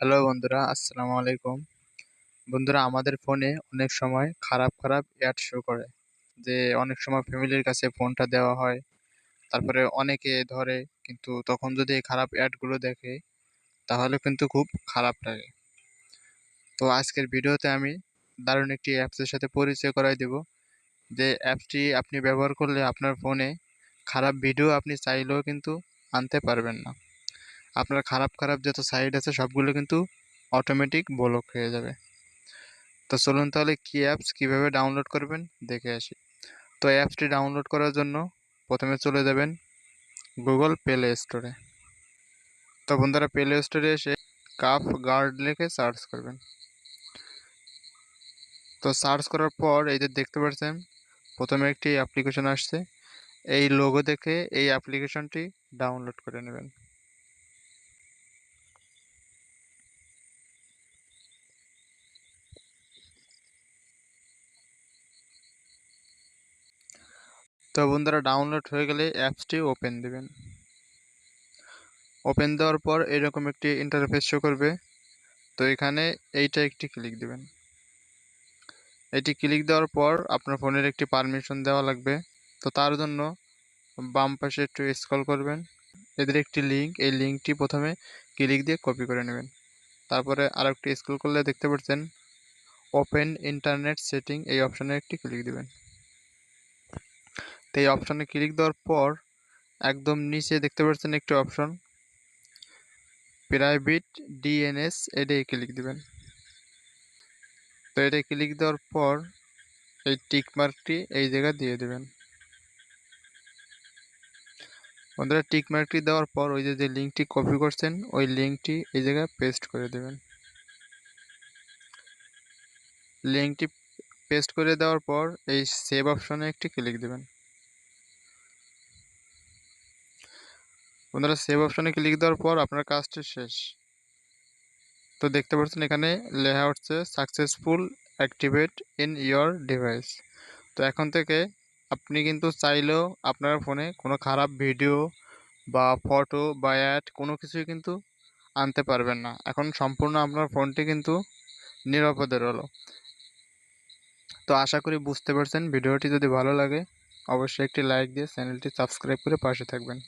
Hello বন্ধুরা, আসসালামু আলাইকুম। বন্ধুরা, আমাদের ফোনে অনেক সময় খারাপ খারাপ অ্যাড শো করে। যে অনেক সময় ফ্যামিলির কাছে ফোনটা দেওয়া হয়। তারপরে অনেকে ধরে, কিন্তু তখন যদি এই খারাপ অ্যাডগুলো দেখে, তাহলে কিন্তু খুব খারাপ লাগে। তো আজকের ভিডিওতে আমি দারুণ একটি অ্যাপসের সাথে পরিচয় করাই দেব। যে অ্যাপসটি আপনি ব্যবহার করলে আপনার ফোনে খারাপ ভিডিও আপনি চাইলেও কিন্তু আনতে পারবেন না। আপনার খারাপ খারাপ যত সাইট আছে সবগুলো কিন্তু অটোমেটিক ব্লক হয়ে যাবে। তো চলুন তাহলে কী অ্যাপস কীভাবে ডাউনলোড করবেন? দেখে আসি। তো অ্যাপসটি ডাউনলোড করার জন্য প্রথমে চলে যাবেন গুগল প্লে স্টোরে তো বন্ধুরা প্লে স্টোরে এসে কাফ গার্ড লিখে সার্চ করবেন। তো সার্চ করার পর এই যে দেখতে পাচ্ছেন, প্রথমে একটি অ্যাপ্লিকেশন আসছে। এই লোগো দেখে এই অ্যাপ্লিকেশনটি ডাউনলোড করে নেবেন। তো বন্ধুরা ডাউনলোড হয়ে গেলে অ্যাপসটি ওপেন দেবেন। ওপেন দেওয়ার পর এরকম একটি ইন্টারফেস শো করবে। তো এখানে এইটা একটি ক্লিক দেবেন। এটি ক্লিক দেওয়ার পর আপনার ফোনের একটি পারমিশন দেওয়া লাগবে। তো তার জন্য বাম পাশে একটু স্ক্রল করবেন। এদের একটি লিঙ্ক এই লিঙ্কটি প্রথমে ক্লিক দিয়ে কপি করে নেবেন। তারপরে আর একটি স্ক্রল করলে দেখতে পাচ্ছেন ওপেন ইন্টারনেট সেটিং এই অপশানে একটি ক্লিক দেবেন। তো এই অপশানে ক্লিক দেওয়ার পর একদম নিচে দেখতে পাচ্ছেন একটি অপশন প্রাইভেট ডিএনএস এটাই ক্লিক দিবেন। তো এটা ক্লিক দেওয়ার পর এই টিক মার্কটি এই জায়গায় দিয়ে দেবেন। বন্ধুরা টিক মার্কটি দেওয়ার পর ওই যে যে লিঙ্কটি কপি করছেন, ওই লিঙ্কটি এই জায়গায় পেস্ট করে দেবেন। লিঙ্কটি পেস্ট করে দেওয়ার পর এই সেভ অপশনে একটি ক্লিক দেবেন। বন্ধুরা সেভ অপশনে ক্লিক দেওয়ার পর আপনার কাজটি শেষ। তো দেখতে পাচ্ছেন এখানে লেখা হচ্ছে successful activate in your device তো এখন থেকে আপনি কিন্তু চাইলেও আপনার ফোনে কোনো খারাপ ভিডিও বা ফটো বা অ্যাড কোনো কিছুই কিন্তু আনতে পারবেন না। এখন সম্পূর্ণ আপনার ফোনটি কিন্তু নিরাপদে রলো তো আশা করি বুঝতে পারছেন, ভিডিওটি যদি ভালো লাগে, অবশ্যই একটি লাইক দিয়ে চ্যানেলটি সাবস্ক্রাইব করে পাশে থাকবেন।